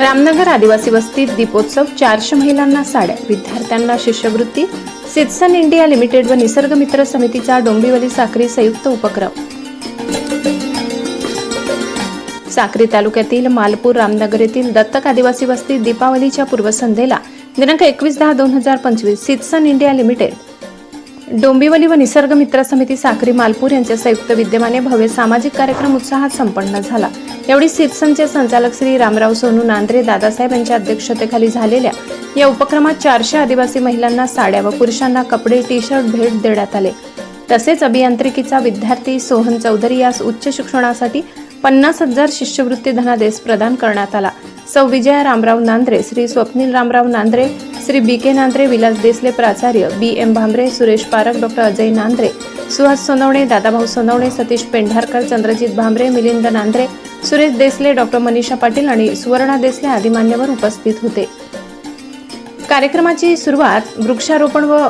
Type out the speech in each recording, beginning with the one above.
रामनगर आदिवासी वस्तीत दीपोत्सव चारशे महिलांना साड्या. विद्यार्थ्यांना शिष्यवृत्ती. सिटसन इंडिया लिमिटेड व निसर्ग मित्र समितीचा डोंबिवली साखरी संयुक्त उपक्रम. साक्री तालुक्यातील मालपूर रामनगर येथील दत्तक आदिवासी वस्तीत दीपावलीच्या पूर्वसंध्येला दिनांक एकवीस दहा दोन हजार पंचवीस सिटसन इंडिया लिमिटेड डोंबिवली व निसर्ग मित्र समिती साखरी मालपूर यांच्या संयुक्त विद्यमाने भव्य सामाजिक कार्यक्रम उत्साहात संपन्न झाला. यावेळी सिप्सनचे संचालक श्री रामराव सोनू नांद्रे दादासाहेब यांच्या अध्यक्षतेखाली झालेल्या या उपक्रमात चारशे आदिवासी महिलांना साड्या व पुरुषांना कपडे टी शर्ट भेट देण्यात आले. तसेच अभियांत्रिकीचा विद्यार्थी सोहन चौधरी यास उच्च शिक्षणासाठी पन्नास हजार शिष्यवृत्ती धनादेश प्रदान करण्यात आला. सौ विजया रामराव नांद्रे श्री स्वप्नील रामराव नांद्रे श्री बी के नांद्रे विलास देसले प्राचार्य B M Bhambare Suresh Parakh doctor Ajay Nandre Suhas Sonawane Dadabhau Sonawane Satish Pendharkar Chandrajit Bhambare Milind Nandre Suresh Desale doctor Manisha Patil आणि सुवर्णा देसले आदी मान्यवर उपस्थित होते. कार्यक्रमाची सुरुवात वृक्षारोपण व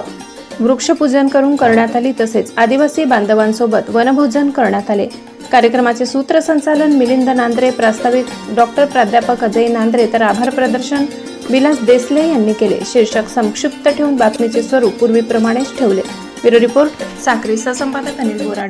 वृक्षपूजन करून करण्यात आली तसेच आदिवासी बांधवांसोबत वनभोजन करण्यात आले. कार्यक्रमाचे सूत्रसंचालन मिलिंद नांद्रे प्रास्ताविक डॉक्टर प्राध्यापक अजय नांद्रे. तर आभार प्रदर्शन विलास देसले यांनी केले. शीर्षक संक्षिप्त ठेवून बातमीचे स्वरूप पूर्वीप्रमाणेच ठेवले. ब्युरो रिपोर्ट साखरी सहसंपादक अनिल बोराडे